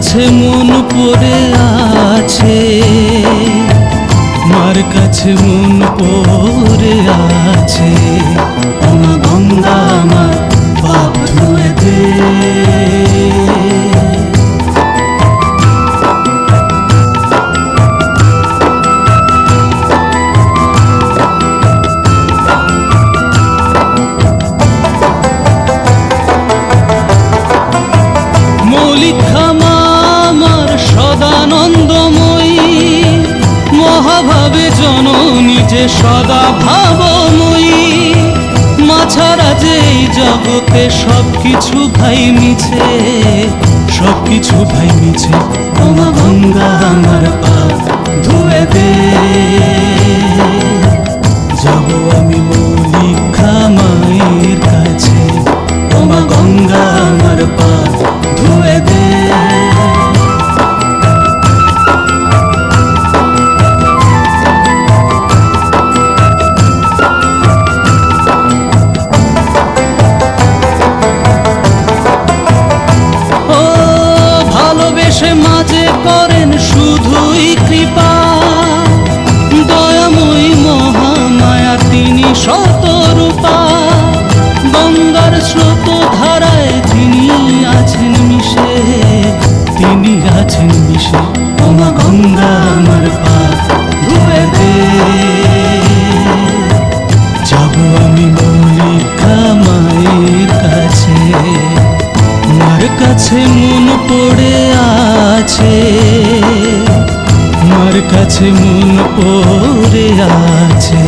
কাছে মন পড়ে আছে। মার কাছে মন পড়ে আছে। জননী যে সদা ভাবময়ী মাছারা যে জগতে সব কিছু ভাই মিছে সব কিছু ভাই মিছে ওমা গঙ্গা ভালোবেসে মাঝে করেন শুধুই কৃপা। দয়াময়ী মহামায়া, তিনি শতরূপা গঙ্গার স্রোত ধারায় তিনি আছেন মিশে, তিনি আছেন মিশে। ওমা গঙ্গা আমার পা ধুয়ে দে। যাব আমি মৌলিকা মায়ের কাছে। মার কাছে মন পড়ে আছে মার কাছে মন পড়ে আছে।